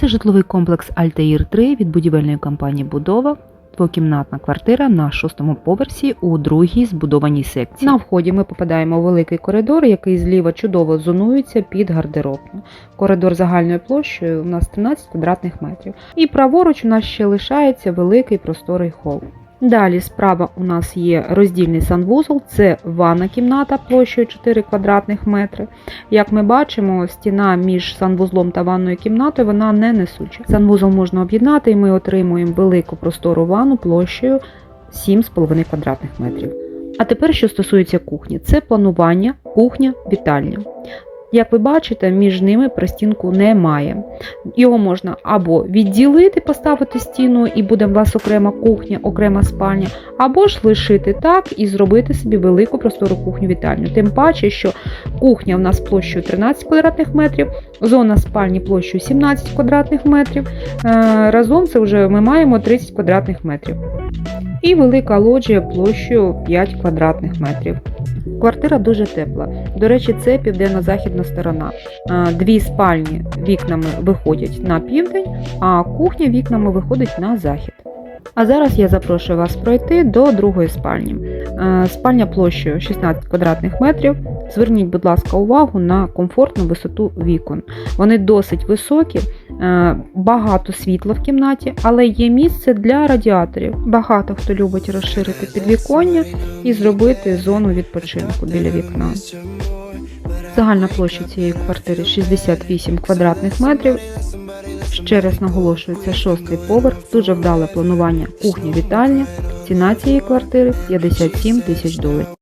Це житловий комплекс Альтаїр 3 від будівельної компанії Будова. Двокімнатна квартира на шостому поверсі у другій збудованій секції. На вході ми попадаємо у великий коридор, який зліва чудово зонується під гардеробну. Коридор загальною площею у нас 13 квадратних метрів. І праворуч у нас ще лишається великий просторий хол. Далі справа у нас є роздільний санвузол, це ванна кімната площею 4 квадратних метри. Як ми бачимо, стіна між санвузлом та ванною кімнатою вона не несуча. Санвузол можна об'єднати, і ми отримуємо велику простору ванну площею 7,5 квадратних метрів. А тепер, що стосується кухні, це планування, кухня, вітальня. Як ви бачите, між ними простінку немає. Його можна або відділити, поставити стіну, і буде у вас окрема кухня, окрема спальня, або ж лишити так і зробити собі велику простору кухню вітальню. Тим паче, що кухня в нас площею 13 квадратних метрів, зона спальні площею 17 квадратних метрів. Е, Разом це вже ми маємо 30 квадратних метрів. І велика лоджія площею 5 квадратних метрів. Квартира дуже тепла. До речі, це південно-західна сторона. Е, Дві спальні вікнами виходять на південь, а кухня вікнами виходить на захід. А зараз я запрошую вас пройти до другої спальні. Е, Спальня площею 16 квадратних метрів. Зверніть, будь ласка, увагу на комфортну висоту вікон. Вони досить високі, багато світла в кімнаті, але є місце для радіаторів. Багато хто любить розширити підвіконня і зробити зону відпочинку біля вікна. Загальна площа цієї квартири 68 квадратних метрів. Ще раз наголошую, це шостий поверх, дуже вдале планування кухні-вітальня. Ціна цієї квартири 57 тисяч доларів.